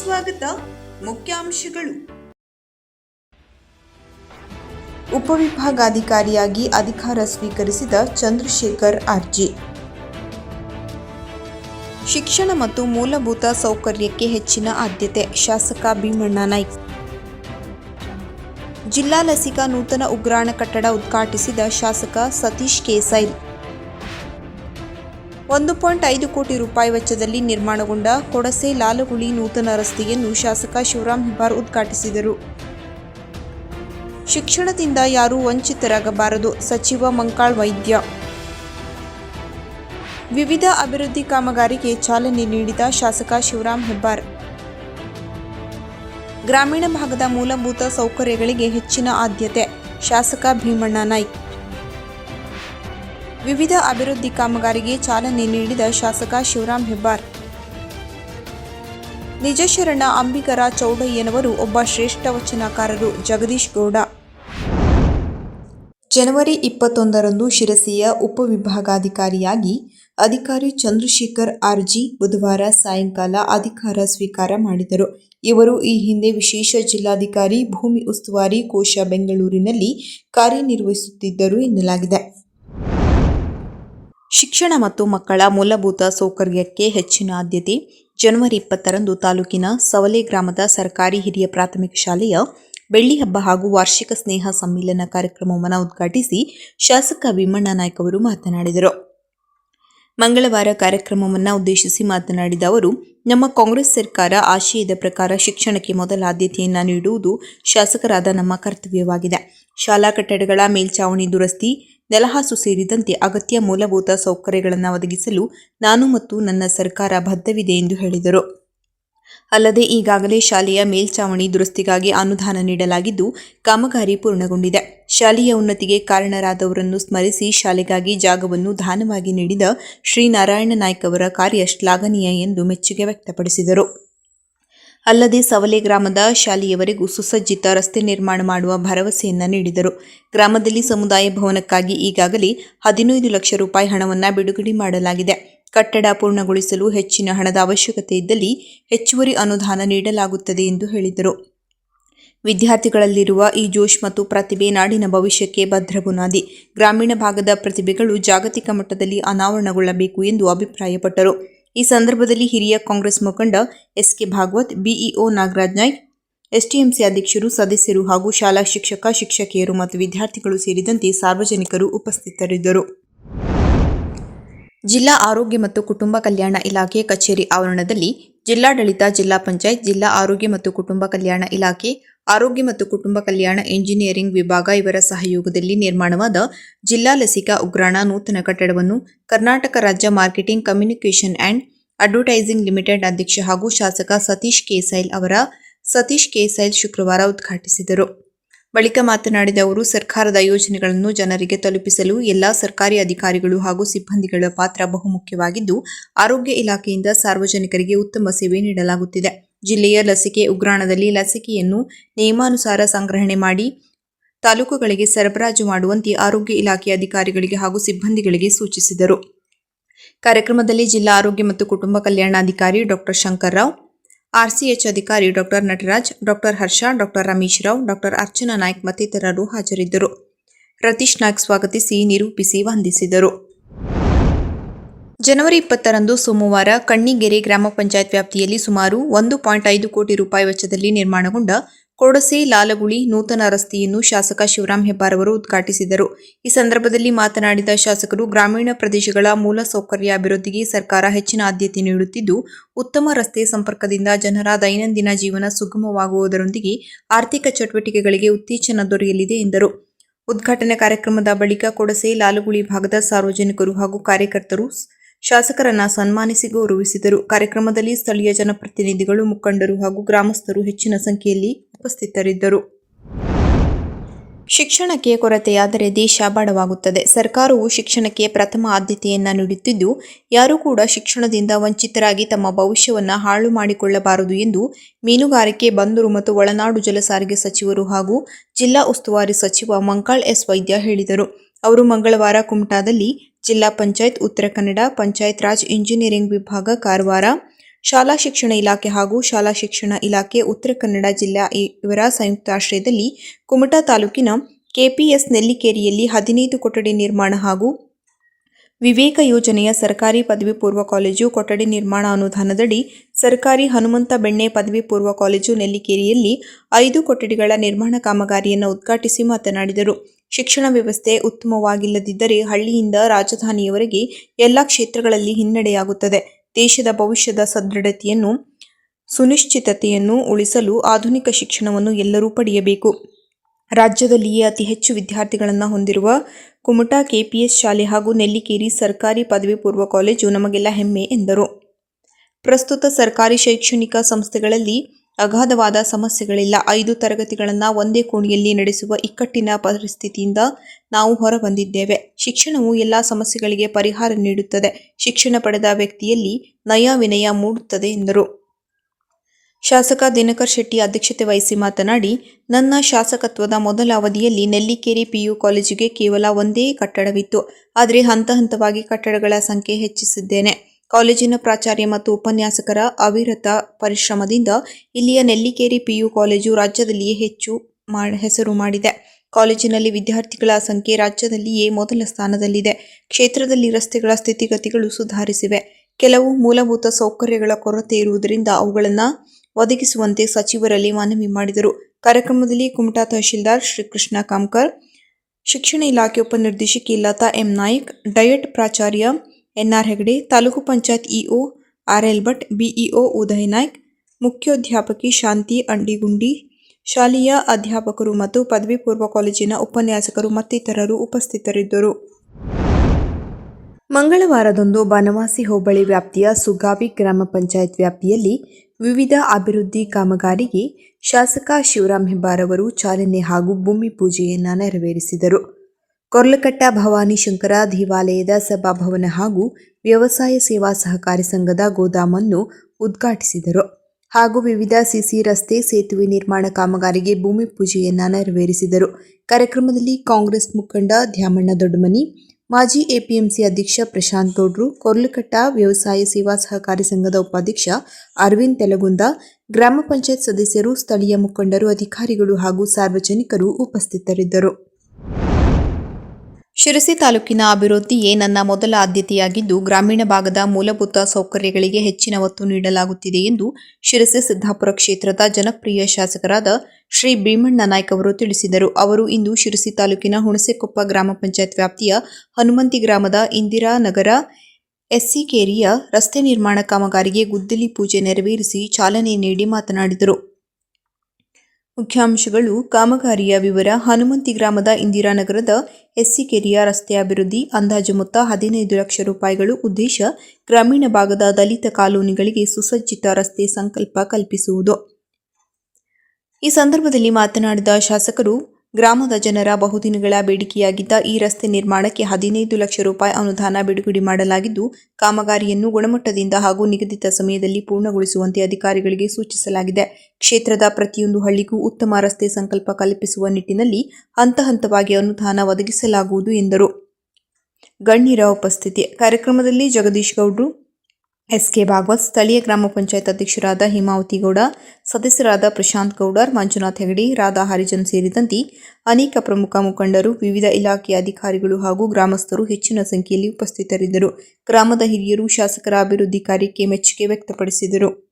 ಸ್ವಾಗತ ಮುಖ್ಯಾಂಶಗಳು. ಉಪವಿಭಾಗಾಧಿಕಾರಿಯಾಗಿ ಅಧಿಕಾರ ಸ್ವೀಕರಿಸಿದ ಚಂದ್ರಶೇಖರ್ ಆರ್ಜಿ ಶಿಕ್ಷಣ ಮತ್ತು ಮೂಲಭೂತ ಸೌಕರ್ಯಕ್ಕೆ ಹೆಚ್ಚಿನ ಆದ್ಯತೆ, ಶಾಸಕ ಭೀಮಣ್ಣ ನಾಯ್ಕ್. ಜಿಲ್ಲಾ ಲಸಿಕಾ ನೂತನ ಉಗ್ರಾಣ ಕಟ್ಟಡ ಉದ್ಘಾಟಿಸಿದ ಶಾಸಕ ಸತೀಶ್ ಕೇಸೈಲ್. ಒಂದು ಪಾಯಿಂಟ್ ಐದು ಕೋಟಿ ರೂಪಾಯಿ ವೆಚ್ಚದಲ್ಲಿ ನಿರ್ಮಾಣಗೊಂಡ ಕೊಡಸೆ ಲಾಲಗುಳಿ ನೂತನ ರಸ್ತೆಯನ್ನು ಶಾಸಕ ಶಿವರಾಮ್ ಹೆಬ್ಬಾರ್ ಉದ್ಘಾಟಿಸಿದರು. ಶಿಕ್ಷಣದಿಂದ ಯಾರೂ ವಂಚಿತರಾಗಬಾರದು, ಸಚಿವ ಮಂಕಾಳ್ ವೈದ್ಯ. ವಿವಿಧ ಅಭಿವೃದ್ಧಿ ಕಾಮಗಾರಿಗೆ ಚಾಲನೆ ನೀಡಿದ ಶಾಸಕ ಶಿವರಾಮ್ ಹೆಬ್ಬಾರ್. ಗ್ರಾಮೀಣ ಭಾಗದ ಮೂಲಭೂತ ಸೌಕರ್ಯಗಳಿಗೆ ಹೆಚ್ಚಿನ ಆದ್ಯತೆ, ಶಾಸಕ ಭೀಮಣ್ಣ ನಾಯ್ಕ್. ವಿವಿಧ ಅಭಿವೃದ್ಧಿ ಕಾಮಗಾರಿಗೆ ಚಾಲನೆ ನೀಡಿದ ಶಾಸಕ ಶಿವರಾಮ್ ಹೆಬ್ಬಾರ್. ನಿಜಶರಣ ಅಂಬಿಗರ ಚೌಡಯ್ಯನವರು ಒಬ್ಬ ಶ್ರೇಷ್ಠ ವಚನಕಾರರು ಜಗದೀಶ್ ಗೌಡ. ಜನವರಿ ಇಪ್ಪತ್ತೊಂದರಂದು ಶಿರಸಿಯ ಉಪವಿಭಾಗಾಧಿಕಾರಿಯಾಗಿ ಅಧಿಕಾರಿ ಚಂದ್ರಶೇಖರ್ ಆರ್ಜಿ ಬುಧವಾರ ಸಾಯಂಕಾಲ ಅಧಿಕಾರ ಸ್ವೀಕಾರ ಮಾಡಿದರು. ಇವರು ಈ ಹಿಂದೆ ವಿಶೇಷ ಜಿಲ್ಲಾಧಿಕಾರಿ ಭೂಮಿ ಉಸ್ತುವಾರಿ ಕೋಶ ಬೆಂಗಳೂರಿನಲ್ಲಿ ಕಾರ್ಯನಿರ್ವಹಿಸುತ್ತಿದ್ದರು ಎನ್ನಲಾಗಿದೆ. ಶಿಕ್ಷಣ ಮತ್ತು ಮಕ್ಕಳ ಮೂಲಭೂತ ಸೌಕರ್ಯಕ್ಕೆ ಹೆಚ್ಚಿನ ಆದ್ಯತೆ. ಜನವರಿ ಇಪ್ಪತ್ತರಂದು ತಾಲೂಕಿನ ಸವಲೆ ಗ್ರಾಮದ ಸರ್ಕಾರಿ ಹಿರಿಯ ಪ್ರಾಥಮಿಕ ಶಾಲೆಯ ಬೆಳ್ಳಿಹಬ್ಬ ಹಾಗೂ ವಾರ್ಷಿಕ ಸ್ನೇಹ ಸಮ್ಮಿಲನ ಕಾರ್ಯಕ್ರಮವನ್ನು ಉದ್ಘಾಟಿಸಿ ಶಾಸಕ ಭೀಮಣ್ಣ ನಾಯ್ಕ ಅವರು ಮಾತನಾಡಿದರು. ಮಂಗಳವಾರ ಕಾರ್ಯಕ್ರಮವನ್ನು ಉದ್ದೇಶಿಸಿ ಮಾತನಾಡಿದ ಅವರು, ನಮ್ಮ ಕಾಂಗ್ರೆಸ್ ಸರ್ಕಾರ ಆಶಯದ ಪ್ರಕಾರ ಶಿಕ್ಷಣಕ್ಕೆ ಮೊದಲ ಆದ್ಯತೆಯನ್ನು ನೀಡುವುದು ಶಾಸಕರಾದ ನಮ್ಮ ಕರ್ತವ್ಯವಾಗಿದೆ. ಶಾಲಾ ಕಟ್ಟಡಗಳ ಮೇಲ್ಚಾವಣಿ ದುರಸ್ತಿ ನೆಲಹಾಸು ಸೇರಿದಂತೆ ಅಗತ್ಯ ಮೂಲಭೂತ ಸೌಕರ್ಯಗಳನ್ನು ಒದಗಿಸಲು ನಾನು ಮತ್ತು ನನ್ನ ಸರ್ಕಾರ ಬದ್ಧವಿದೆ ಎಂದು ಹೇಳಿದರು. ಅಲ್ಲದೆ ಈಗಾಗಲೇ ಶಾಲೆಯ ಮೇಲ್ಚಾವಣಿ ದುರಸ್ತಿಗಾಗಿ ಅನುದಾನ ನೀಡಲಾಗಿದ್ದು, ಕಾಮಗಾರಿ ಪೂರ್ಣಗೊಂಡಿದೆ. ಶಾಲೆಯ ಉನ್ನತಿಗೆ ಕಾರಣರಾದವರನ್ನು ಸ್ಮರಿಸಿ ಶಾಲೆಗಾಗಿ ಜಾಗವನ್ನು ದಾನವಾಗಿ ನೀಡಿದ ಶ್ರೀ ನಾರಾಯಣ ನಾಯ್ಕ ಅವರ ಕಾರ್ಯ ಶ್ಲಾಘನೀಯ ಎಂದು ಮೆಚ್ಚುಗೆ ವ್ಯಕ್ತಪಡಿಸಿದರು. ಅಲ್ಲದೆ ಸವಲೆ ಗ್ರಾಮದ ಶಾಲೆಯವರೆಗೂ ಸುಸಜ್ಜಿತ ರಸ್ತೆ ನಿರ್ಮಾಣ ಮಾಡುವ ಭರವಸೆಯನ್ನ ನೀಡಿದರು. ಗ್ರಾಮದಲ್ಲಿ ಸಮುದಾಯ ಭವನಕ್ಕಾಗಿ ಈಗಾಗಲೇ ಹದಿನೈದು ಲಕ್ಷ ರೂಪಾಯಿ ಹಣವನ್ನು ಬಿಡುಗಡೆ ಮಾಡಲಾಗಿದೆ. ಕಟ್ಟಡ ಪೂರ್ಣಗೊಳಿಸಲು ಹೆಚ್ಚಿನ ಹಣದ ಅವಶ್ಯಕತೆ ಇದ್ದಲ್ಲಿ ಹೆಚ್ಚುವರಿ ಅನುದಾನ ನೀಡಲಾಗುತ್ತದೆ ಎಂದು ಹೇಳಿದರು. ವಿದ್ಯಾರ್ಥಿಗಳಲ್ಲಿರುವ ಈ ಜೋಶ್ ಮತ್ತು ಪ್ರತಿಭೆ ನಾಡಿನ ಭವಿಷ್ಯಕ್ಕೆ ಭದ್ರ ಬುನಾದಿ ಗ್ರಾಮೀಣ ಭಾಗದ ಪ್ರತಿಭೆಗಳು ಜಾಗತಿಕ ಮಟ್ಟದಲ್ಲಿ ಅನಾವರಣಗೊಳ್ಳಬೇಕು ಎಂದು ಅಭಿಪ್ರಾಯಪಟ್ಟರು. ಈ ಸಂದರ್ಭದಲ್ಲಿ ಹಿರಿಯ ಕಾಂಗ್ರೆಸ್ ಮುಖಂಡ S K Bhagwat, BEO Nagaraj Naik SDMC ಅಧ್ಯಕ್ಷರು, ಸದಸ್ಯರು ಹಾಗೂ ಶಾಲಾ ಶಿಕ್ಷಕ, ಶಿಕ್ಷಕಿಯರು ಮತ್ತು ವಿದ್ಯಾರ್ಥಿಗಳು ಸೇರಿದಂತೆ ಸಾರ್ವಜನಿಕರು ಉಪಸ್ಥಿತರಿದ್ದರು. ಜಿಲ್ಲಾ ಆರೋಗ್ಯ ಮತ್ತು ಕುಟುಂಬ ಕಲ್ಯಾಣ ಇಲಾಖೆ ಕಚೇರಿ ಆವರಣದಲ್ಲಿ ಜಿಲ್ಲಾಡಳಿತ, ಜಿಲ್ಲಾ ಪಂಚಾಯತ್, ಜಿಲ್ಲಾ ಆರೋಗ್ಯ ಮತ್ತು ಕುಟುಂಬ ಕಲ್ಯಾಣ ಇಲಾಖೆ ಆರೋಗ್ಯ ಮತ್ತು ಕುಟುಂಬ ಕಲ್ಯಾಣ ಎಂಜಿನಿಯರಿಂಗ್ ವಿಭಾಗ ಇವರ ಸಹಯೋಗದಲ್ಲಿ ನಿರ್ಮಾಣವಾದ ಜಿಲ್ಲಾ ಲಸಿಕಾ ಉಗ್ರಾಣ ನೂತನ ಕಟ್ಟಡವನ್ನು ಕರ್ನಾಟಕ ರಾಜ್ಯ marketing, communication and advertising limited ಅಧ್ಯಕ್ಷ ಹಾಗೂ ಶಾಸಕ ಸತೀಶ್ ಕೇಸೈಲ್ ಅವರ ಸತೀಶ್ ಕೇಸೈಲ್ ಶುಕ್ರವಾರ ಉದ್ಘಾಟಿಸಿದರು. ಬಳಿಕ ಮಾತನಾಡಿದ ಅವರು, ಸರ್ಕಾರದ ಯೋಜನೆಗಳನ್ನು ಜನರಿಗೆ ತಲುಪಿಸಲು ಎಲ್ಲಾ ಸರ್ಕಾರಿ ಅಧಿಕಾರಿಗಳು ಹಾಗೂ ಸಿಬ್ಬಂದಿಗಳ ಪಾತ್ರ ಬಹುಮುಖ್ಯವಾಗಿದ್ದು, ಆರೋಗ್ಯ ಇಲಾಖೆಯಿಂದ ಸಾರ್ವಜನಿಕರಿಗೆ ಉತ್ತಮ ಸೇವೆ ನೀಡಲಾಗುತ್ತಿದೆ. ಜಿಲ್ಲೆಯ ಲಸಿಕೆ ಉಗ್ರಾಣದಲ್ಲಿ ಲಸಿಕೆಯನ್ನು ನಿಯಮಾನುಸಾರ ಸಂಗ್ರಹಣೆ ಮಾಡಿ ತಾಲೂಕುಗಳಿಗೆ ಸರಬರಾಜು ಮಾಡುವಂತೆ ಆರೋಗ್ಯ ಇಲಾಖೆ ಅಧಿಕಾರಿಗಳಿಗೆ ಹಾಗೂ ಸಿಬ್ಬಂದಿಗಳಿಗೆ ಸೂಚಿಸಿದರು. ಕಾರ್ಯಕ್ರಮದಲ್ಲಿ ಜಿಲ್ಲಾ ಆರೋಗ್ಯ ಮತ್ತು ಕುಟುಂಬ ಕಲ್ಯಾಣಾಧಿಕಾರಿ ಡಾಕ್ಟರ್ ಶಂಕರ್ರಾವ್ ಆರ್ಸಿಎಚ್ ಅಧಿಕಾರಿ doctor Nataraj doctor Harsha doctor Ramesh Rao doctor Archana Naik ಮತ್ತಿತರರು ಹಾಜರಿದ್ದರು. ರತೀಶ್ ನಾಯ್ಕ್ ಸ್ವಾಗತಿಸಿ ನಿರೂಪಿಸಿ ವಂದಿಸಿದರು. ಜನವರಿ ಇಪ್ಪತ್ತರಂದು ಸೋಮವಾರ ಕಣ್ಣಿಗೆರೆ ಗ್ರಾಮ ಪಂಚಾಯತ್ ವ್ಯಾಪ್ತಿಯಲ್ಲಿ ಸುಮಾರು ಒಂದು ಪಾಯಿಂಟ್ ಐದು ಕೋಟಿ ರೂಪಾಯಿ ವೆಚ್ಚದಲ್ಲಿ ನಿರ್ಮಾಣಗೊಂಡ ಕೊಡಸೆ ಲಾಲಗುಳಿ ನೂತನ ರಸ್ತೆಯನ್ನು ಶಾಸಕ ಶಿವರಾಮ್ ಹೆಬ್ಬಾರ್ ಅವರು ಉದ್ಘಾಟಿಸಿದರು. ಈ ಸಂದರ್ಭದಲ್ಲಿ ಮಾತನಾಡಿದ ಶಾಸಕರು, ಗ್ರಾಮೀಣ ಪ್ರದೇಶಗಳ ಮೂಲ ಸೌಕರ್ಯ ಅಭಿವೃದ್ಧಿಗೆ ಸರ್ಕಾರ ಹೆಚ್ಚಿನ ಆದ್ಯತೆ ನೀಡುತ್ತಿದ್ದು, ಉತ್ತಮ ರಸ್ತೆ ಸಂಪರ್ಕದಿಂದ ಜನರ ದೈನಂದಿನ ಜೀವನ ಸುಗಮವಾಗುವುದರೊಂದಿಗೆ ಆರ್ಥಿಕ ಚಟುವಟಿಕೆಗಳಿಗೆ ಉತ್ತೇಜನ ದೊರೆಯಲಿದೆ ಎಂದರು. ಉದ್ಘಾಟನಾ ಕಾರ್ಯಕ್ರಮದ ಬಳಿಕ ಕೊಡಸೆ ಲಾಲುಗುಳಿ ಭಾಗದ ಸಾರ್ವಜನಿಕರು ಹಾಗೂ ಕಾರ್ಯಕರ್ತರು ಶಾಸಕರನ್ನ ಸನ್ಮಾನಿಸಿ ಗೌರವಿಸಿದರು. ಕಾರ್ಯಕ್ರಮದಲ್ಲಿ ಸ್ಥಳೀಯ ಜನಪ್ರತಿನಿಧಿಗಳು, ಮುಖಂಡರು ಹಾಗೂ ಗ್ರಾಮಸ್ಥರು ಹೆಚ್ಚಿನ ಸಂಖ್ಯೆಯಲ್ಲಿ ಉಪಸ್ಥಿತರಿದ್ದರು. ಶಿಕ್ಷಣಕ್ಕೆ ಕೊರತೆಯಾದರೆ ದೇಶ ಬಡವಾಗುತ್ತದೆ ಸರ್ಕಾರವು ಶಿಕ್ಷಣಕ್ಕೆ ಪ್ರಥಮ ಆದ್ಯತೆಯನ್ನ ನೀಡುತ್ತಿದ್ದು, ಯಾರೂ ಕೂಡ ಶಿಕ್ಷಣದಿಂದ ವಂಚಿತರಾಗಿ ತಮ್ಮ ಭವಿಷ್ಯವನ್ನು ಹಾಳು ಮಾಡಿಕೊಳ್ಳಬಾರದು ಎಂದು ಮೀನುಗಾರಿಕೆ, ಬಂದರು ಮತ್ತು ಒಳನಾಡು ಜಲಸಾರಿಗೆ ಸಚಿವರು ಹಾಗೂ ಜಿಲ್ಲಾ ಉಸ್ತುವಾರಿ ಸಚಿವ ಮಂಕಾಳ್ ಎಸ್ ವೈದ್ಯ ಹೇಳಿದರು. ಅವರು ಮಂಗಳವಾರ ಕುಮಟಾದಲ್ಲಿ ಜಿಲ್ಲಾ ಪಂಚಾಯತ್ ಉತ್ತರ ಕನ್ನಡ ಪಂಚಾಯತ್ ರಾಜ್ ಇಂಜಿನಿಯರಿಂಗ್ ವಿಭಾಗ ಕಾರವಾರ, ಶಾಲಾ ಶಿಕ್ಷಣ ಇಲಾಖೆ ಹಾಗೂ ಶಾಲಾ ಶಿಕ್ಷಣ ಇಲಾಖೆ ಉತ್ತರ ಕನ್ನಡ ಜಿಲ್ಲಾ ಇವರ ಸಂಯುಕ್ತಾಶ್ರಯದಲ್ಲಿ ಕುಮಟಾ ತಾಲೂಕಿನ ಕೆಪಿಎಸ್ ನೆಲ್ಲಿಕೇರಿಯಲ್ಲಿ ಹದಿನೈದು ಕೊಠಡಿ ನಿರ್ಮಾಣ ಹಾಗೂ ವಿವೇಕ ಯೋಜನೆಯ ಸರ್ಕಾರಿ ಪದವಿ ಪೂರ್ವ ಕಾಲೇಜು ಕೊಠಡಿ ನಿರ್ಮಾಣ ಅನುದಾನದಡಿ ಸರ್ಕಾರಿ ಹನುಮಂತ ಬೆಣ್ಣೆ ಪದವಿ ಪೂರ್ವ ಕಾಲೇಜು ನೆಲ್ಲಿಕೇರಿಯಲ್ಲಿ ಐದು ಕೊಠಡಿಗಳ ನಿರ್ಮಾಣ ಕಾಮಗಾರಿಯನ್ನು ಉದ್ಘಾಟಿಸಿ ಮಾತನಾಡಿದರು. ಶಿಕ್ಷಣ ವ್ಯವಸ್ಥೆ ಉತ್ತಮವಾಗಿಲ್ಲದಿದ್ದರೆ ಹಳ್ಳಿಯಿಂದ ರಾಜಧಾನಿಯವರೆಗೆ ಎಲ್ಲ ಕ್ಷೇತ್ರಗಳಲ್ಲಿ ಹಿನ್ನಡೆಯಾಗುತ್ತದೆ. ದೇಶದ ಭವಿಷ್ಯದ ಸದೃಢತೆಯನ್ನು, ಸುನಿಶ್ಚಿತತೆಯನ್ನು ಉಳಿಸಲು ಆಧುನಿಕ ಶಿಕ್ಷಣವನ್ನು ಎಲ್ಲರೂ ಪಡೆಯಬೇಕು. ರಾಜ್ಯದಲ್ಲಿಯೇ ಅತಿ ಹೆಚ್ಚು ವಿದ್ಯಾರ್ಥಿಗಳನ್ನು ಹೊಂದಿರುವ ಕುಮಟಾ ಕೆಪಿಎಸ್ ಶಾಲೆ ಹಾಗೂ ನೆಲ್ಲಿಕೇರಿ ಸರ್ಕಾರಿ ಪದವಿ ಪೂರ್ವ ಕಾಲೇಜು ನಮಗೆಲ್ಲ ಹೆಮ್ಮೆ, ಎಂದರು. ಪ್ರಸ್ತುತ ಸರ್ಕಾರಿ ಶೈಕ್ಷಣಿಕ ಸಂಸ್ಥೆಗಳಲ್ಲಿ ಅಗಾಧವಾದ ಸಮಸ್ಯೆಗಳಿಲ್ಲ. ಐದು ತರಗತಿಗಳನ್ನು ಒಂದೇ ಕೋಣೆಯಲ್ಲಿ ನಡೆಸುವ ಇಕ್ಕಟ್ಟಿನ ಪರಿಸ್ಥಿತಿಯಿಂದ ನಾವು ಹೊರಬಂದಿದ್ದೇವೆ. ಶಿಕ್ಷಣವು ಎಲ್ಲ ಸಮಸ್ಯೆಗಳಿಗೆ ಪರಿಹಾರ ನೀಡುತ್ತದೆ. ಶಿಕ್ಷಣ ಪಡೆದ ವ್ಯಕ್ತಿಯಲ್ಲಿ ನಯ ವಿನಯ ಮೂಡುತ್ತದೆ ಎಂದರು. ಶಾಸಕ ದಿನಕರ್ ಶೆಟ್ಟಿ ಅಧ್ಯಕ್ಷತೆ ವಹಿಸಿ ಮಾತನಾಡಿ, ನನ್ನ ಶಾಸಕತ್ವದ ಮೊದಲ ಅವಧಿಯಲ್ಲಿ ನೆಲ್ಲಿಕೇರಿ ಪಿಯು ಕಾಲೇಜಿಗೆ ಕೇವಲ ಒಂದೇ ಕಟ್ಟಡವಿತ್ತು. ಆದರೆ ಹಂತ ಹಂತವಾಗಿ ಕಟ್ಟಡಗಳ ಸಂಖ್ಯೆ ಹೆಚ್ಚಿಸಿದ್ದೇನೆ. ಕಾಲೇಜಿನ ಪ್ರಾಚಾರ್ಯ ಮತ್ತು ಉಪನ್ಯಾಸಕರ ಅವಿರತ ಪರಿಶ್ರಮದಿಂದ ಇಲ್ಲಿಯ ನೆಲ್ಲಿಕೇರಿ ಪಿಯು ಕಾಲೇಜು ರಾಜ್ಯದಲ್ಲಿಯೇ ಹೆಚ್ಚು ಹೆಸರು ಮಾಡಿದೆ. ಕಾಲೇಜಿನಲ್ಲಿ ವಿದ್ಯಾರ್ಥಿಗಳ ಸಂಖ್ಯೆ ರಾಜ್ಯದಲ್ಲಿಯೇ ಮೊದಲ ಸ್ಥಾನದಲ್ಲಿದೆ. ಕ್ಷೇತ್ರದಲ್ಲಿ ರಸ್ತೆಗಳ ಸ್ಥಿತಿಗತಿಗಳು ಸುಧಾರಿಸಿವೆ. ಕೆಲವು ಮೂಲಭೂತ ಸೌಕರ್ಯಗಳ ಕೊರತೆ ಇರುವುದರಿಂದ ಅವುಗಳನ್ನು ಒದಗಿಸುವಂತೆ ಸಚಿವರಲ್ಲಿ ಮನವಿ ಮಾಡಿದರು. ಕಾರ್ಯಕ್ರಮದಲ್ಲಿ ಕುಮಟಾ ತಹಶೀಲ್ದಾರ್ ಶ್ರೀಕೃಷ್ಣ ಕಾಮ್ಕರ್, ಶಿಕ್ಷಣ ಇಲಾಖೆ ಉಪನಿರ್ದೇಶಕಿ ಲತಾ ಎಂ ನಾಯ್ಕ್, ಡಯಟ್ ಪ್ರಾಚಾರ್ಯ NR Hegde, taluk panchayat EO RL Bhat BEO Uday Naik, ಮುಖ್ಯೋಧ್ಯಾಪಕಿ Shanti Andigundi, ಶಾಲೆಯ ಅಧ್ಯಾಪಕರು ಮತ್ತು ಪದವಿ ಪೂರ್ವ ಕಾಲೇಜಿನ ಉಪನ್ಯಾಸಕರು ಮತ್ತಿತರರು ಉಪಸ್ಥಿತರಿದ್ದರು. ಮಂಗಳವಾರದಂದು ಬನವಾಸಿ ಹೋಬಳಿ ವ್ಯಾಪ್ತಿಯ ಸುಗಾವಿ ಗ್ರಾಮ ಪಂಚಾಯತ್ ವ್ಯಾಪ್ತಿಯಲ್ಲಿ ವಿವಿಧ ಅಭಿವೃದ್ಧಿ ಕಾಮಗಾರಿಗೆ ಶಾಸಕ ಶಿವರಾಮ್ ಹೆಬ್ಬಾರ್ ಅವರು ಚಾಲನೆ ಹಾಗೂ ಭೂಮಿ ಪೂಜೆಯನ್ನು ನೆರವೇರಿಸಿದರು. ಕೊರ್ಲಕಟ್ಟ ಭವಾನಿ ಶಂಕರ ದೇವಾಲಯದ ಸಭಾಭವನ ಹಾಗೂ ವ್ಯವಸಾಯ ಸೇವಾ ಸಹಕಾರಿ ಸಂಘದ ಗೋದಾಮನ್ನು ಉದ್ಘಾಟಿಸಿದರು. ಹಾಗೂ ವಿವಿಧ ಸಿಸಿ ರಸ್ತೆ ಸೇತುವೆ ನಿರ್ಮಾಣ ಕಾಮಗಾರಿಗೆ ಭೂಮಿ ಪೂಜೆಯನ್ನು ನೆರವೇರಿಸಿದರು. ಕಾರ್ಯಕ್ರಮದಲ್ಲಿ ಕಾಂಗ್ರೆಸ್ ಮುಖಂಡ ಧ್ಯಾಮಣ್ಣ ದೊಡ್ಡಮನಿ, ಮಾಜಿ ಎಪಿಎಂಸಿ ಅಧ್ಯಕ್ಷ ಪ್ರಶಾಂತ್ ಗೌಡ್ರು, ಕೊರ್ಲಕಟ್ಟ ವ್ಯವಸಾಯ ಸೇವಾ ಸಹಕಾರಿ ಸಂಘದ ಉಪಾಧ್ಯಕ್ಷ ಅರವಿಂದ್ ತೆಲಗುಂದ, ಗ್ರಾಮ ಪಂಚಾಯತ್ ಸದಸ್ಯರು, ಸ್ಥಳೀಯ ಮುಖಂಡರು, ಅಧಿಕಾರಿಗಳು ಹಾಗೂ ಸಾರ್ವಜನಿಕರು ಉಪಸ್ಥಿತರಿದ್ದರು. ಶಿರಸಿ ತಾಲೂಕಿನ ಅಭಿವೃದ್ಧಿಯೇ ನನ್ನ ಮೊದಲ ಆದ್ಯತೆಯಾಗಿದ್ದು, ಗ್ರಾಮೀಣ ಭಾಗದ ಮೂಲಭೂತ ಸೌಕರ್ಯಗಳಿಗೆ ಹೆಚ್ಚಿನ ಒತ್ತು ನೀಡಲಾಗುತ್ತಿದೆ ಎಂದು ಶಿರಸಿ ಸಿದ್ದಾಪುರ ಕ್ಷೇತ್ರದ ಜನಪ್ರಿಯ ಶಾಸಕರಾದ ಶ್ರೀ ಭೀಮಣ್ಣ ನಾಯ್ಕ ಅವರು ತಿಳಿಸಿದರು. ಅವರು ಇಂದು ಶಿರಸಿ ತಾಲೂಕಿನ ಹುಣಸೆಕೊಪ್ಪ ಗ್ರಾಮ ಪಂಚಾಯತ್ ವ್ಯಾಪ್ತಿಯ ಹನುಮಂತಿ ಗ್ರಾಮದ ಇಂದಿರಾನಗರ ಎಸ್ಸಿಕೇರಿಯ ರಸ್ತೆ ನಿರ್ಮಾಣ ಕಾಮಗಾರಿಗೆ ಗುದ್ದಲಿ ಪೂಜೆ ನೆರವೇರಿಸಿ ಚಾಲನೆ ನೀಡಿ ಮಾತನಾಡಿದರು. ಮುಖ್ಯಾಂಶಗಳು. ಕಾಮಗಾರಿಯ ವಿವರ. ಹನುಮಂತಿ ಗ್ರಾಮದ ಇಂದಿರಾನಗರದ ಎಸ್ಸಿಕೆರೆಯ ರಸ್ತೆ ಅಭಿವೃದ್ಧಿ, ಅಂದಾಜು ಮೊತ್ತ ಹದಿನೈದು ಲಕ್ಷ ರೂಪಾಯಿಗಳು. ಉದ್ದೇಶ, ಗ್ರಾಮೀಣ ಭಾಗದ ದಲಿತ ಕಾಲೋನಿಗಳಿಗೆ ಸುಸಜ್ಜಿತ ರಸ್ತೆ ಸಂಕಲ್ಪ ಕಲ್ಪಿಸುವುದು. ಈ ಸಂದರ್ಭದಲ್ಲಿ ಮಾತನಾಡಿದ ಶಾಸಕರು ಗ್ರಾಮದ ಜನರ ಬಹುದಿನಗಳ ಬೇಡಿಕೆಯಾಗಿದ್ದ ಈ ರಸ್ತೆ ನಿರ್ಮಾಣಕ್ಕೆ ಹದಿನೈದು ಲಕ್ಷ ರೂಪಾಯಿ ಅನುದಾನ ಬಿಡುಗಡೆ ಮಾಡಲಾಗಿದ್ದು, ಕಾಮಗಾರಿಯನ್ನು ಗುಣಮಟ್ಟದಿಂದ ಹಾಗೂ ನಿಗದಿತ ಸಮಯದಲ್ಲಿ ಪೂರ್ಣಗೊಳಿಸುವಂತೆ ಅಧಿಕಾರಿಗಳಿಗೆ ಸೂಚಿಸಲಾಗಿದೆ. ಕ್ಷೇತ್ರದ ಪ್ರತಿಯೊಂದು ಹಳ್ಳಿಗೂ ಉತ್ತಮ ರಸ್ತೆ ಸಂಕಲ್ಪ ಕಲ್ಪಿಸುವ ನಿಟ್ಟಿನಲ್ಲಿ ಹಂತ ಹಂತವಾಗಿ ಅನುದಾನ ಒದಗಿಸಲಾಗುವುದು ಎಂದರು. ಗಣ್ಯರ ಉಪಸ್ಥಿತಿ. ಕಾರ್ಯಕ್ರಮದಲ್ಲಿ ಜಗದೀಶ್ ಗೌಡ್ರು ಎಸ್ಕೆ ಭಾಗವತ್, ಸ್ಥಳೀಯ ಗ್ರಾಮ ಪಂಚಾಯತ್ ಅಧ್ಯಕ್ಷರಾದ ಹಿಮಾವತಿ ಗೌಡ, ಸದಸ್ಯರಾದ ಪ್ರಶಾಂತ್ ಗೌಡರ್ ಮಂಜುನಾಥ್ ಹೆಗಡೆ, ರಾಧಾ ಹರಿಜನ್ ಸೇರಿದಂತೆ ಅನೇಕ ಪ್ರಮುಖ ಮುಖಂಡರು, ವಿವಿಧ ಇಲಾಖೆಯ ಅಧಿಕಾರಿಗಳು ಹಾಗೂ ಗ್ರಾಮಸ್ಥರು ಹೆಚ್ಚಿನ ಸಂಖ್ಯೆಯಲ್ಲಿ ಉಪಸ್ಥಿತರಿದ್ದರು. ಗ್ರಾಮದ ಹಿರಿಯರು ಶಾಸಕರ ಅಭಿವೃದ್ಧಿ ಕಾರ್ಯಕ್ಕೆ ಮೆಚ್ಚುಗೆ ವ್ಯಕ್ತಪಡಿಸಿದರು.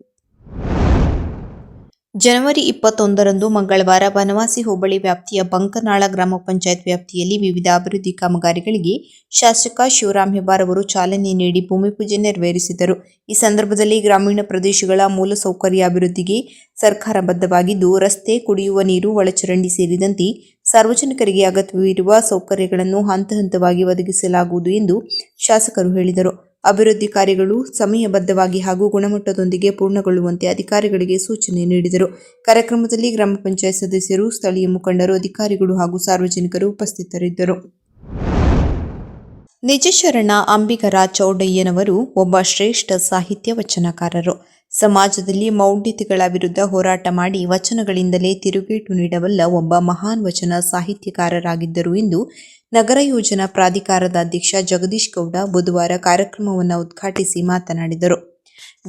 ಜನವರಿ ಇಪ್ಪತ್ತೊಂದರಂದು ಮಂಗಳವಾರ ಬನವಾಸಿ ಹೋಬಳಿ ವ್ಯಾಪ್ತಿಯ ಬಂಕನಾಳ ಗ್ರಾಮ ಪಂಚಾಯತ್ ವ್ಯಾಪ್ತಿಯಲ್ಲಿ ವಿವಿಧ ಅಭಿವೃದ್ಧಿ ಕಾಮಗಾರಿಗಳಿಗೆ ಶಾಸಕ ಶಿವರಾಮ್ ಹೆಬ್ಬಾರ್ ಅವರು ಚಾಲನೆ ನೀಡಿ ಭೂಮಿ ಪೂಜೆ ನೆರವೇರಿಸಿದರು. ಈ ಸಂದರ್ಭದಲ್ಲಿ ಗ್ರಾಮೀಣ ಪ್ರದೇಶಗಳ ಮೂಲಸೌಕರ್ಯ ಅಭಿವೃದ್ಧಿಗೆ ಸರ್ಕಾರ ಬದ್ಧವಾಗಿದ್ದು, ರಸ್ತೆ, ಕುಡಿಯುವ ನೀರು, ಒಳಚರಂಡಿ ಸೇರಿದಂತೆ ಸಾರ್ವಜನಿಕರಿಗೆ ಅಗತ್ಯವಿರುವ ಸೌಕರ್ಯಗಳನ್ನು ಹಂತ ಹಂತವಾಗಿ ಒದಗಿಸಲಾಗುವುದು ಎಂದು ಶಾಸಕರು ಹೇಳಿದರು. ಅಭಿವೃದ್ಧಿ ಕಾರ್ಯಗಳು ಸಮಯಬದ್ಧವಾಗಿ ಹಾಗೂ ಗುಣಮಟ್ಟದೊಂದಿಗೆ ಪೂರ್ಣಗೊಳ್ಳುವಂತೆ ಅಧಿಕಾರಿಗಳಿಗೆ ಸೂಚನೆ ನೀಡಿದರು. ಕಾರ್ಯಕ್ರಮದಲ್ಲಿ ಗ್ರಾಮ ಪಂಚಾಯತ್ ಸದಸ್ಯರು, ಸ್ಥಳೀಯ ಮುಖಂಡರು, ಅಧಿಕಾರಿಗಳು ಹಾಗೂ ಸಾರ್ವಜನಿಕರು ಉಪಸ್ಥಿತರಿದ್ದರು. ನಿಜಶರಣ ಅಂಬಿಗರ ಚೌಡಯ್ಯನವರು ಒಬ್ಬ ಶ್ರೇಷ್ಠ ಸಾಹಿತ್ಯ ವಚನಕಾರರು. ಸಮಾಜದಲ್ಲಿ ಮೌಢ್ಯತೆಗಳ ವಿರುದ್ಧ ಹೋರಾಟ ಮಾಡಿ ವಚನಗಳಿಂದಲೇ ತಿರುಗೇಟು ನೀಡಬಲ್ಲ ಒಬ್ಬ ಮಹಾನ್ ವಚನ ಸಾಹಿತ್ಯಕಾರರಾಗಿದ್ದರು ಎಂದು ನಗರ ಯೋಜನಾ ಪ್ರಾಧಿಕಾರದ ಅಧ್ಯಕ್ಷ ಜಗದೀಶ್ ಗೌಡ ಬುಧವಾರ ಕಾರ್ಯಕ್ರಮವನ್ನು ಉದ್ಘಾಟಿಸಿ ಮಾತನಾಡಿದರು.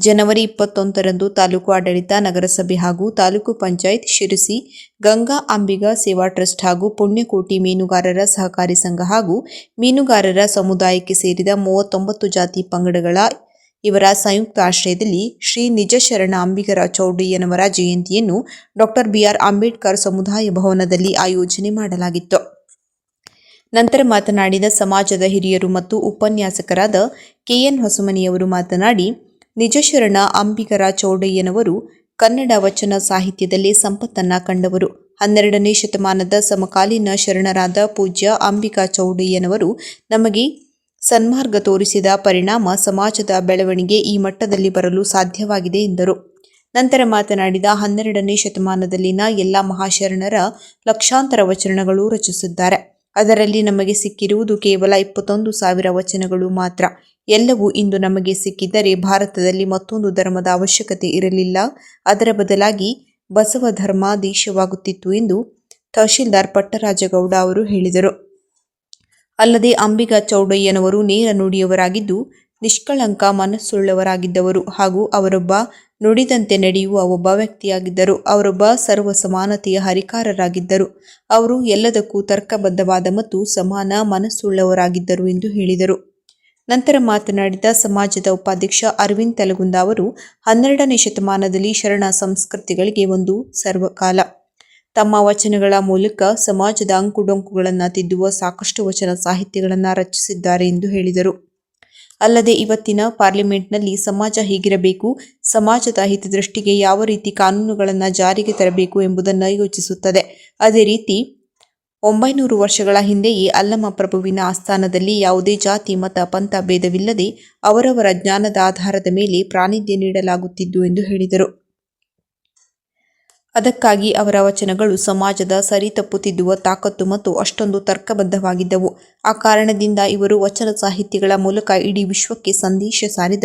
ಜನವರಿ ಇಪ್ಪತ್ತೊಂದರಂದು ತಾಲೂಕು ಆಡಳಿತ, ನಗರಸಭೆ ಹಾಗೂ ತಾಲೂಕು ಪಂಚಾಯತ್ ಶಿರಸಿ, ಗಂಗಾ ಅಂಬಿಗಾ ಸೇವಾ ಟ್ರಸ್ಟ್ ಹಾಗೂ ಪುಣ್ಯಕೋಟಿ ಮೀನುಗಾರರ ಸಹಕಾರಿ ಸಂಘ ಹಾಗೂ ಮೀನುಗಾರರ ಸಮುದಾಯಕ್ಕೆ ಸೇರಿದ ಮೂವತ್ತೊಂಬತ್ತು ಜಾತಿ ಪಂಗಡಗಳ ಇವರ ಸಂಯುಕ್ತ ಆಶ್ರಯದಲ್ಲಿ ಶ್ರೀ ನಿಜಶರಣ ಅಂಬಿಗರ ಚೌಡಯ್ಯನವರ ಜಯಂತಿಯನ್ನು ಡಾಕ್ಟರ್ ಬಿಆರ್ ಅಂಬೇಡ್ಕರ್ ಸಮುದಾಯ ಭವನದಲ್ಲಿ ಆಯೋಜನೆ ಮಾಡಲಾಗಿತ್ತು. ನಂತರ ಮಾತನಾಡಿದ ಸಮಾಜದ ಹಿರಿಯರು ಮತ್ತು ಉಪನ್ಯಾಸಕರಾದ ಕೆಎನ್ ಹೊಸಮನಿಯವರು ಮಾತನಾಡಿ, ನಿಜಶರಣ ಅಂಬಿಗರ ಚೌಡಯ್ಯನವರು ಕನ್ನಡ ವಚನ ಸಾಹಿತ್ಯದಲ್ಲಿ ಸಂಪತ್ತನ್ನ ಕಂಡವರು. ಹನ್ನೆರಡನೇ ಶತಮಾನದ ಸಮಕಾಲೀನ ಶರಣರಾದ ಪೂಜ್ಯ ಅಂಬಿಕಾ ಚೌಡಯ್ಯನವರು ನಮಗೆ ಸನ್ಮಾರ್ಗ ತೋರಿಸಿದ ಪರಿಣಾಮ ಸಮಾಜದ ಬೆಳವಣಿಗೆ ಈ ಮಟ್ಟದಲ್ಲಿ ಬರಲು ಸಾಧ್ಯವಾಗಿದೆ ಎಂದರು. ನಂತರ ಮಾತನಾಡಿದ ಹನ್ನೆರಡನೇ ಶತಮಾನದಲ್ಲಿನ ಎಲ್ಲ ಮಹಾಶರಣರ ಲಕ್ಷಾಂತರ ವಚನಗಳು ರಚಿಸಿದ್ದಾರೆ. ಅದರಲ್ಲಿ ನಮಗೆ ಸಿಕ್ಕಿರುವುದು ಕೇವಲ ಇಪ್ಪತ್ತೊಂದು ಸಾವಿರ ವಚನಗಳು ಮಾತ್ರ. ಎಲ್ಲವೂ ಇಂದು ನಮಗೆ ಸಿಕ್ಕಿದ್ದರೆ ಭಾರತದಲ್ಲಿ ಮತ್ತೊಂದು ಧರ್ಮದ ಅವಶ್ಯಕತೆ ಇರಲಿಲ್ಲ. ಅದರ ಬದಲಾಗಿ ಬಸವ ಧರ್ಮ ದೇಶವಾಗುತ್ತಿತ್ತು ಎಂದು ತಹಶೀಲ್ದಾರ್ ಪಟ್ಟರಾಜಗೌಡ ಅವರು ಹೇಳಿದರು. ಅಲ್ಲದೆ ಅಂಬಿಗ ಚೌಡಯ್ಯನವರು ನೇರ ನುಡಿಯವರಾಗಿದ್ದು, ನಿಷ್ಕಳಂಕ ಮನಸ್ಸುಳ್ಳವರಾಗಿದ್ದವರು ಹಾಗೂ ಅವರೊಬ್ಬ ನುಡಿದಂತೆ ನಡೆಯುವ ಒಬ್ಬ ವ್ಯಕ್ತಿಯಾಗಿದ್ದರು. ಅವರೊಬ್ಬ ಸರ್ವ ಸಮಾನತೆಯ ಹರಿಕಾರರಾಗಿದ್ದರು. ಅವರು ಎಲ್ಲದಕ್ಕೂ ತರ್ಕಬದ್ಧವಾದ ಮತ್ತು ಸಮಾನ ಮನಸ್ಸುಳ್ಳವರಾಗಿದ್ದರು ಎಂದು ಹೇಳಿದರು. ನಂತರ ಮಾತನಾಡಿದ ಸಮಾಜದ ಉಪಾಧ್ಯಕ್ಷ ಅರವಿಂದ್ ತೆಲಗುಂದ ಅವರು, ಹನ್ನೆರಡನೇ ಶತಮಾನದಲ್ಲಿ ಶರಣ ಸಂಸ್ಕೃತಿಗಳಿಗೆ ಒಂದು ಸರ್ವಕಾಲ. ತಮ್ಮ ವಚನಗಳ ಮೂಲಕ ಸಮಾಜದ ಅಂಕುಡೊಂಕುಗಳನ್ನು ತಿದ್ದುವ ಸಾಕಷ್ಟು ವಚನ ಸಾಹಿತ್ಯಗಳನ್ನು ರಚಿಸಿದ್ದಾರೆ ಎಂದು ಹೇಳಿದರು. ಅಲ್ಲದೆ ಇವತ್ತಿನ ಪಾರ್ಲಿಮೆಂಟ್ನಲ್ಲಿ ಸಮಾಜ ಹೇಗಿರಬೇಕು, ಸಮಾಜದ ಹಿತದೃಷ್ಟಿಗೆ ಯಾವ ರೀತಿ ಕಾನೂನುಗಳನ್ನು ಜಾರಿಗೆ ತರಬೇಕು ಎಂಬುದನ್ನು ಯೋಚಿಸುತ್ತದೆ. ಅದೇ ರೀತಿ, ಒಂಬೈನೂರು ವರ್ಷಗಳ ಹಿಂದೆಯೇ ಅಲ್ಲಮ ಪ್ರಭುವಿನ ಆಸ್ಥಾನದಲ್ಲಿ ಯಾವುದೇ ಜಾತಿ, ಮತ, ಪಂಥ ಭೇದವಿಲ್ಲದೆ ಅವರವರ ಜ್ಞಾನದ ಆಧಾರದ ಮೇಲೆ ಪ್ರಾನಿಧ್ಯ ನೀಡಲಾಗುತ್ತಿದ್ದು ಎಂದು ಹೇಳಿದರು. ಅದಕ್ಕಾಗಿ ಅವರ ವಚನಗಳು ಸಮಾಜದ ಸರಿ ತಿದ್ದುವ ತಾಕತ್ತು ಮತ್ತು ಅಷ್ಟೊಂದು ತರ್ಕಬದ್ಧವಾಗಿದ್ದವು. ಆ ಕಾರಣದಿಂದ ಇವರು ವಚನ ಸಾಹಿತ್ಯಗಳ ಮೂಲಕ ಇಡೀ ವಿಶ್ವಕ್ಕೆ ಸಂದೇಶ ಸಾರಿದ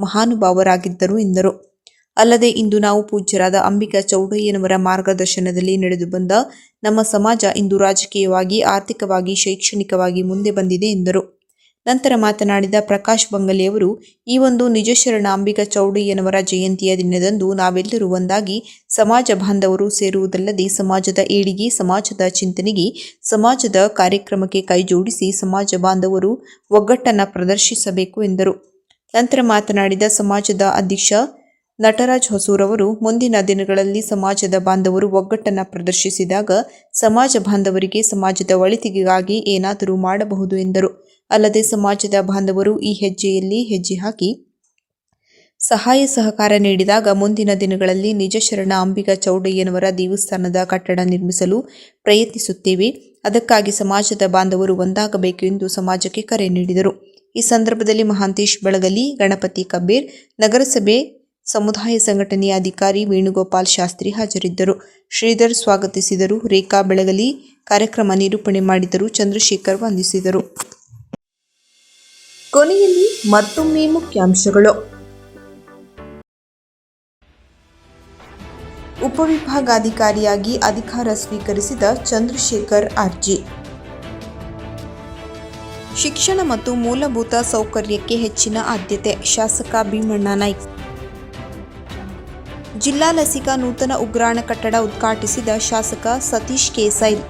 ಮಹಾನುಭಾವರಾಗಿದ್ದರು ಎಂದರು. ಅಲ್ಲದೆ ಇಂದು ನಾವು ಪೂಜ್ಯರಾದ ಅಂಬಿಕಾ ಚೌಡಯ್ಯನವರ ಮಾರ್ಗದರ್ಶನದಲ್ಲಿ ನಡೆದು ಬಂದ ನಮ್ಮ ಸಮಾಜ ಇಂದು ರಾಜಕೀಯವಾಗಿ, ಆರ್ಥಿಕವಾಗಿ, ಶೈಕ್ಷಣಿಕವಾಗಿ ಮುಂದೆ ಬಂದಿದೆ ಎಂದರು. ನಂತರ ಮಾತನಾಡಿದ ಪ್ರಕಾಶ್ ಬಂಗಲೆಯವರು, ಈ ಒಂದು ನಿಜಶರಣ ಅಂಬಿಕಾ ಚೌಡಯ್ಯನವರ ಜಯಂತಿಯ ದಿನದಂದು ನಾವೆಲ್ಲರೂ ಒಂದಾಗಿ ಸಮಾಜ ಬಾಂಧವರು ಸೇರುವುದಲ್ಲದೆ ಸಮಾಜದ ಏಳಿಗೆ, ಸಮಾಜದ ಚಿಂತನೆಗೆ, ಸಮಾಜದ ಕಾರ್ಯಕ್ರಮಕ್ಕೆ ಕೈಜೋಡಿಸಿ ಸಮಾಜ ಬಾಂಧವರು ಒಗ್ಗಟ್ಟನ್ನು ಪ್ರದರ್ಶಿಸಬೇಕು ಎಂದರು. ನಂತರ ಮಾತನಾಡಿದ ಸಮಾಜದ ಅಧ್ಯಕ್ಷ ನಟರಾಜ್ ಹೊಸೂರವರು, ಮುಂದಿನ ದಿನಗಳಲ್ಲಿ ಸಮಾಜದ ಬಾಂಧವರು ಒಗ್ಗಟ್ಟನ್ನು ಪ್ರದರ್ಶಿಸಿದಾಗ ಸಮಾಜ ಬಾಂಧವರಿಗೆ ಸಮಾಜದ ಒಳಿತಿಗೆಗಾಗಿ ಏನಾದರೂ ಮಾಡಬಹುದು ಎಂದರು. ಅಲ್ಲದೆ ಸಮಾಜದ ಬಾಂಧವರು ಈ ಹೆಜ್ಜೆಯಲ್ಲಿ ಹೆಜ್ಜೆ ಹಾಕಿ ಸಹಾಯ ಸಹಕಾರ ನೀಡಿದಾಗ ಮುಂದಿನ ದಿನಗಳಲ್ಲಿ ನಿಜಶರಣ ಅಂಬಿಗ ಚೌಡಯ್ಯನವರ ದೇವಸ್ಥಾನದ ಕಟ್ಟಡ ನಿರ್ಮಿಸಲು ಪ್ರಯತ್ನಿಸುತ್ತೇವೆ. ಅದಕ್ಕಾಗಿ ಸಮಾಜದ ಬಾಂಧವರು ಒಂದಾಗಬೇಕು ಎಂದು ಸಮಾಜಕ್ಕೆ ಕರೆ ನೀಡಿದರು. ಈ ಸಂದರ್ಭದಲ್ಲಿ ಮಹಾಂತೇಶ್ ಬಳಗಲಿ, ಗಣಪತಿ ಕಬ್ಬೀರ್ ನಗರಸಭೆ ಸಮುದಾಯ ಸಂಘಟನೆಯ ಅಧಿಕಾರಿ ವೇಣುಗೋಪಾಲ್ ಶಾಸ್ತ್ರಿ ಹಾಜರಿದ್ದರು. ಶ್ರೀಧರ್ ಸ್ವಾಗತಿಸಿದರು. ರೇಖಾ ಬೆಳಗಲಿ ಕಾರ್ಯಕ್ರಮ ನಿರೂಪಣೆ ಮಾಡಿದರು. ಚಂದ್ರಶೇಖರ್ ವಂದಿಸಿದರು. ಕೊನೆಯಲ್ಲಿ ಮತ್ತೊಮ್ಮೆ ಮುಖ್ಯಾಂಶಗಳು. ಉಪವಿಭಾಗಾಧಿಕಾರಿಯಾಗಿ ಅಧಿಕಾರ ಸ್ವೀಕರಿಸಿದ ಚಂದ್ರಶೇಖರ್ ಅರ್ಜಿ. ಶಿಕ್ಷಣ ಮತ್ತು ಮೂಲಭೂತ ಸೌಕರ್ಯಕ್ಕೆ ಹೆಚ್ಚಿನ ಆದ್ಯತೆ, ಶಾಸಕ ಭೀಮಣ್ಣ ನಾಯ್ಕ್. ಜಿಲ್ಲಾ ಲಸಿಕಾ ನೂತನ ಉಗ್ರಾಣ ಕಟ್ಟಡ ಉದ್ಘಾಟಿಸಿದ ಶಾಸಕ ಸತೀಶ್ ಕೇಸೈಲ್.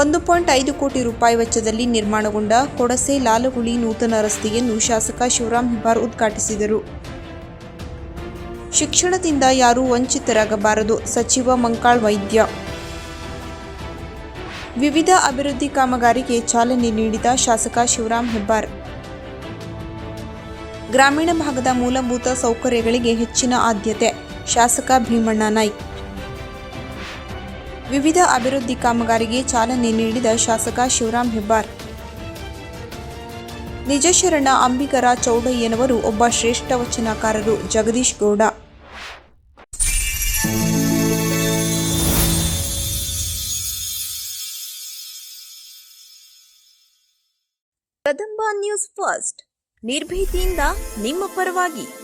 ಒಂದು ಪಾಯಿಂಟ್ ಐದು ಕೋಟಿ ರೂಪಾಯಿ ವೆಚ್ಚದಲ್ಲಿ ನಿರ್ಮಾಣಗೊಂಡ ಕೊಡಸೆ ಲಾಲಗುಳಿ ನೂತನ ರಸ್ತೆಯನ್ನು ಶಾಸಕ ಶಿವರಾಮ್ ಹೆಬ್ಬಾರ್ ಉದ್ಘಾಟಿಸಿದರು. ಶಿಕ್ಷಣದಿಂದ ಯಾರೂ ವಂಚಿತರಾಗಬಾರದು. ಸಚಿವ ಮಂಕಾಳ್ ವೈದ್ಯ. ವಿವಿಧ ಅಭಿವೃದ್ಧಿ ಕಾಮಗಾರಿಗೆ ಚಾಲನೆ ನೀಡಿದ ಶಾಸಕ ಶಿವರಾಮ್ ಹೆಬ್ಬಾರ್. ಗ್ರಾಮೀಣ ಭಾಗದ ಮೂಲಭೂತ ಸೌಕರ್ಯಗಳಿಗೆ ಹೆಚ್ಚಿನ ಆದ್ಯತೆ, ಶಾಸಕ ಭೀಮಣ್ಣ ನಾಯ್ಕ್. ವಿವಿಧ ಅಭಿವೃದ್ಧಿ ಕಾಮಗಾರಿಗೆ ಚಾಲನೆ ನೀಡಿದ ಶಾಸಕ ಶಿವರಾಂ ಹೆಬ್ಬಾರ್. ನಿಜಶರಣ ಅಂಬಿಗರ ಚೌಡಯ್ಯನವರು ಒಬ್ಬ ಶ್ರೇಷ್ಠ ವಚನಕಾರರು Jagadish Gowda. Kadamba news first. ನಿರ್ಭೀತಿಯಿಂದ ನಿಮ್ಮ ಪರವಾಗಿ.